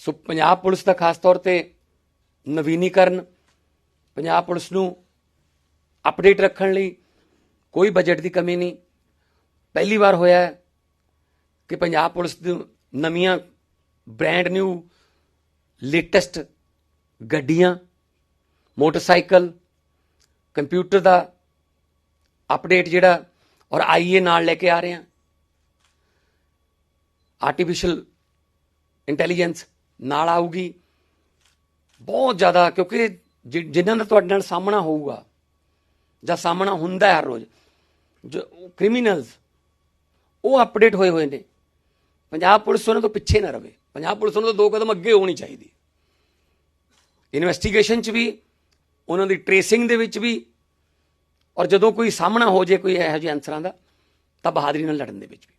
ਸੋ Punjab police ਦਾ ਖਾਸ ਤੌਰ ਤੇ ਨਵੀਨੀਕਰਨ, ਪੰਜਾਬ ਪੁਲਿਸ ਨੂੰ ਅਪਡੇਟ ਰੱਖਣ ਲਈ ਕੋਈ ਬਜਟ ਦੀ ਕਮੀ ਨਹੀਂ। ਪਹਿਲੀ ਵਾਰ ਹੋਇਆ ਕਿ ਪੰਜਾਬ ਪੁਲਿਸ ਦੀ ਨਵੀਆਂ ਬ੍ਰਾਂਡ ਨਿਊ ਲੇਟੈਸਟ ਗੱਡੀਆਂ, ਮੋਟਰਸਾਈਕਲ ਕੰਪਿਊਟਰ ਦਾ ਅਪਡੇਟ ਜਿਹੜਾ ਔਰ ਆਈਏ ਨਾਲ ਲੈ ਕੇ ਆ ਰਹੇ ਹਾਂ। ਆਰਟੀਫੀਸ਼ੀਅਲ ਇੰਟੈਲੀਜੈਂਸ ਨਾਲ ਆਊਗੀ। ਬਹੁਤ ਜ਼ਿਆਦਾ, ਕਿਉਂਕਿ ਜਿ- ਜਿਨ੍ਹਾਂ ਦਾ ਤੁਹਾਡੇ ਨਾਲ ਸਾਹਮਣਾ ਹੋਊਗਾ, ਜਾਂ ਸਾਹਮਣਾ ਹੁੰਦਾ ਹੈ ਹਰ ਰੋਜ਼, ਜੋ ਕ੍ਰਿਮੀਨਲਸ ਉਹ ਅਪਡੇਟ ਹੋਏ ਹੋਏ ਨੇ। ਪੰਜਾਬ ਪੁਲਿਸ ਉਹਨਾਂ ਤੋਂ ਪਿੱਛੇ ਨਾ ਰਵੇ। ਪੰਜਾਬ ਪੁਲਿਸ ਉਹਨਾਂ ਤੋਂ ਦੋ ਕਦਮ ਅੱਗੇ ਹੋਣੀ ਚਾਹੀਦੀ। ਇਨਵੈਸਟੀਗੇਸ਼ਨ 'ਚ ਵੀ, ਉਹਨਾਂ ਦੀ ਟ੍ਰੇਸਿੰਗ ਦੇ ਵਿੱਚ ਵੀ, ਔਰ ਜਦੋਂ ਕੋਈ ਸਾਹਮਣਾ ਹੋ ਜੇ ਕੋਈ ਇਹੋ ਜਿਹੇ ਅਨਸਰਾਂ ਦਾ ਤਾਂ ਬਹਾਦਰੀ ਨਾਲ ਲੜਨ ਦੇ ਵਿੱਚ ਵੀ।